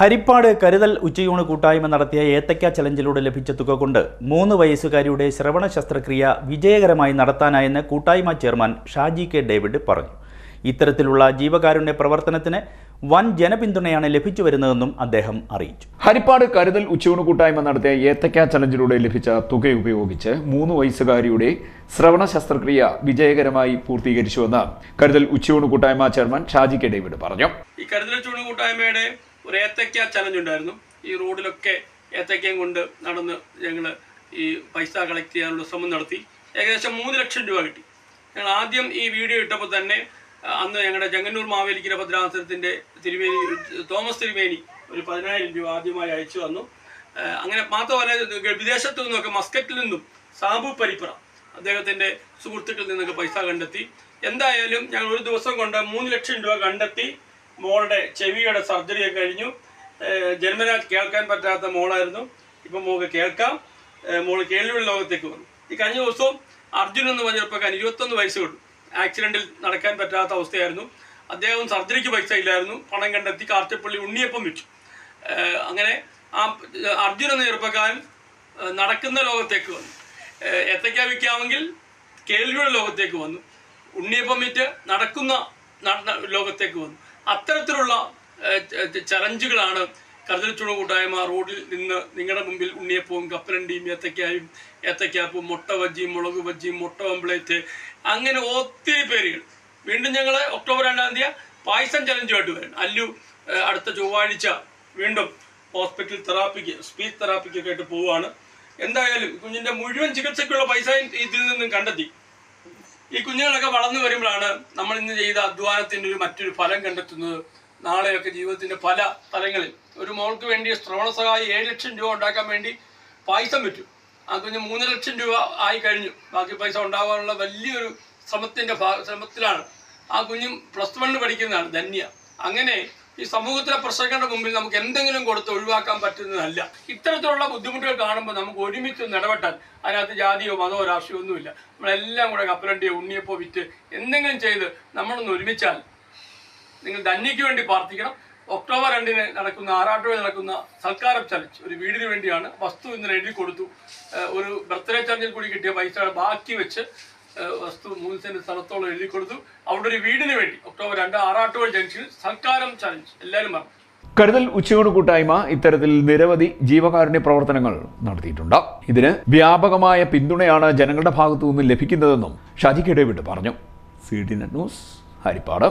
ഹരിപ്പാട് കരുതൽ ഉച്ചയൂണ് കൂട്ടായ്മ നടത്തിയ ഏത്തക്ക ചലഞ്ചിലൂടെ ലഭിച്ച തുക കൊണ്ട് മൂന്ന് വയസ്സുകാരിയുടെ ശ്രവണ ശസ്ത്രക്രിയ വിജയകരമായി നടത്താനായെന്ന് കൂട്ടായ്മ ചെയർമാൻ ഷാജി കെ ഡേവിഡ് പറഞ്ഞു. ഇത്തരത്തിലുള്ള ജീവകാരുണ്യ പ്രവർത്തനത്തിന് വൻ ജനപിന്തുണയാണ് ലഭിച്ചു വരുന്നതെന്നും അദ്ദേഹം അറിയിച്ചു. ഹരിപ്പാട് കരുതൽ ഉച്ചയൂണ് കൂട്ടായ്മ നടത്തിയ ഏത്തക്ക ചലഞ്ചിലൂടെ ലഭിച്ച തുക ഉപയോഗിച്ച് മൂന്ന് വയസ്സുകാരിയുടെ ശ്രവണ ശസ്ത്രക്രിയ വിജയകരമായി പൂർത്തീകരിച്ചുവെന്ന് കരുതൽ ഉച്ചയൂണ് കൂട്ടായ്മ ചെയർമാൻ ഷാജി കെ ഡേവിഡ് പറഞ്ഞു. ഈ കരുതൽ ഉച്ചയൂണ് കൂട്ടായ്മയുടെ ഒരു ഏത്തക്ക ചലഞ്ച് ഉണ്ടായിരുന്നു. ഈ റോഡിലൊക്കെ ഏത്തക്കയും കൊണ്ട് നടന്ന് ഞങ്ങൾ ഈ പൈസ കളക്ട് ചെയ്യാനുള്ള ശ്രമം നടത്തി. ഏകദേശം മൂന്ന് ലക്ഷം രൂപ കിട്ടി. ഞങ്ങൾ ആദ്യം ഈ വീഡിയോ ഇട്ടപ്പോൾ തന്നെ അന്ന് ഞങ്ങളുടെ ജങ്ങന്നൂർ മാവേലിക്കര ഭദ്രാസനത്തിന്റെ തിരുമേനി തോമസ് തിരുമേനി ഒരു പതിനായിരം രൂപ ആദ്യമായി അയച്ചു വന്നു അങ്ങനെ മാത്രമല്ല വിദേശത്തു നിന്നൊക്കെ മസ്കറ്റിൽ നിന്നും സാബു പരിപ്ര അദ്ദേഹത്തിന്റെ സുഹൃത്തുക്കളിൽ നിന്നൊക്കെ പൈസ കണ്ടെത്തി. എന്തായാലും ഞങ്ങൾ ഒരു ദിവസം കൊണ്ട് മൂന്ന് ലക്ഷം രൂപ കണ്ടെത്തി. മോളുടെ ചെവിയുടെ സർജറി ഒക്കെ കഴിഞ്ഞു. ജന്മനാ കേൾക്കാൻ പറ്റാത്ത മോളായിരുന്നു. ഇപ്പം മോൾക്ക് കേൾക്കാം. മോൾ കേൾവിയുള്ള ലോകത്തേക്ക് വന്നു. ഈ കഴിഞ്ഞ ദിവസവും അർജുൻ എന്ന് പറഞ്ഞ ചെറുപ്പക്കാരൻ ഇരുപത്തൊന്ന് വയസ്സ് കിട്ടും ആക്സിഡന്റിൽ നടക്കാൻ പറ്റാത്ത അവസ്ഥയായിരുന്നു. അദ്ദേഹം സർജറിക്ക് പൈസ ഇല്ലായിരുന്നു. പണം കണ്ടെത്തി കാർച്ചപ്പള്ളി ഉണ്ണിയപ്പം ഏഹ് അങ്ങനെ ആ അർജുൻ എന്ന ചെറുപ്പക്കാരൻ നടക്കുന്ന ലോകത്തേക്ക് വന്നു. ഏഹ് ഏത്തയ്ക്ക വിൽക്കാമെങ്കിൽ കേൾവിയുടെ ലോകത്തേക്ക് വന്നു. ഉണ്ണിയപ്പം വിറ്റ് നടക്കുന്ന ലോകത്തേക്ക് വന്നു. അത്തരത്തിലുള്ള ചലഞ്ചുകളാണ് കരുതൽ ചുണ കൂട്ടായ്മ റോഡിൽ നിന്ന് നിങ്ങളുടെ മുമ്പിൽ ഉണ്ണിയപ്പവും കപ്പലണ്ടിയും ഏത്തക്കായും ഏത്തക്കാപ്പും മുട്ട ബജ്ജിയും മുളക് ബജ്ജിയും മുട്ട ഓംപ്ലേറ്റ് അങ്ങനെ ഒത്തിരി പേരുകൾ. വീണ്ടും ഞങ്ങൾ ഒക്ടോബർ രണ്ടാം തീയതി പായസം ചലഞ്ചുമായിട്ട് വരും. അല്ലു അടുത്ത ചൊവ്വാഴ്ച വീണ്ടും ഹോസ്പിറ്റൽ തെറാപ്പിക്ക് സ്പീച്ച് തെറാപ്പിക്കൊക്കെ ആയിട്ട് പോവുകയാണ്. എന്തായാലും കുഞ്ഞിന്റെ മുഴുവൻ ചികിത്സയ്ക്കുള്ള പൈസ ഇതിൽ നിന്നും കണ്ടെത്തി. ഈ കുഞ്ഞുങ്ങളൊക്കെ വളർന്നു വരുമ്പോഴാണ് നമ്മൾ ഇന്ന് ചെയ്ത അധ്വാനത്തിന്റെ ഒരു മറ്റൊരു ഫലം കണ്ടെത്തുന്നത്. നാളെയൊക്കെ ജീവിതത്തിന്റെ പല തലങ്ങളിൽ ഒരു മോൾക്ക് വേണ്ടി ശ്രവണ സഹായി ഏഴ് ലക്ഷം രൂപ ഉണ്ടാക്കാൻ വേണ്ടി പൈസ പറ്റും. ആ കുഞ്ഞ് മൂന്ന് ലക്ഷം രൂപ ആയി കഴിഞ്ഞു. ബാക്കി പൈസ ഉണ്ടാകാനുള്ള വലിയൊരു ശ്രമത്തിന്റെ ഭാ- ശ്രമത്തിലാണ് ആ കുഞ്ഞും പ്ലസ് വണ്ണിന് പഠിക്കുന്നതാണ് ധന്യ. അങ്ങനെ ഈ സമൂഹത്തിലെ പ്രശ്നങ്ങളുടെ മുമ്പിൽ നമുക്ക് എന്തെങ്കിലും കൊടുത്ത് ഒഴിവാക്കാൻ പറ്റുന്നതല്ല. ഇത്തരത്തിലുള്ള ബുദ്ധിമുട്ടുകൾ കാണുമ്പോൾ നമുക്ക് ഒരുമിച്ച് ഒന്ന് ഇടപെട്ടാൽ അതിനകത്ത് ജാതിയോ മതമോ രാഷ്ട്രീയോ ഒന്നുമില്ല. നമ്മളെല്ലാം കൂടെ കപ്പലണ്ടിയോ ഉണ്ണിയപ്പോ വിറ്റ് എന്തെങ്കിലും ചെയ്ത് നമ്മളൊന്ന് ഒരുമിച്ചാൽ നിങ്ങൾ ധന്യയ്ക്ക് വേണ്ടി പ്രാർത്ഥിക്കണം. ഒക്ടോബർ രണ്ടിന് നടക്കുന്ന ആറാട്ടുവഴി നടക്കുന്ന സൽക്കാരം ചലഞ്ച് ഒരു വീടിന് വേണ്ടിയാണ് വസ്തു ഇന്നലെ എഴുതി കൊടുത്തു. ഒരു ബർത്ത്ഡേ ചലഞ്ചിൽ കൂടി കിട്ടിയ പൈസ ബാക്കി വെച്ച് വസ്തു മൂന്ന് സ്ഥലത്തോളം എഴുതി കൊടുത്തു. അവിടെ ഒരു വീടിന് വേണ്ടി. ഒക്ടോബർ രണ്ട് ആറാട്ടോൾ ജംഗ്ഷനിൽ സൽക്കാരം ചലഞ്ച്. എല്ലാവരും പറഞ്ഞു കരുതൽ ഉച്ചയോട് കൂട്ടായ്മ ഇത്തരത്തിൽ നിരവധി ജീവകാരുണ്യ പ്രവർത്തനങ്ങൾ നടത്തിയിട്ടുണ്ട്. ഇതിന് വ്യാപകമായ പിന്തുണയാണ് ജനങ്ങളുടെ ഭാഗത്തു നിന്ന് ലഭിക്കുന്നതെന്നും ഷാജി കെ പറഞ്ഞു. C D net news Haripad.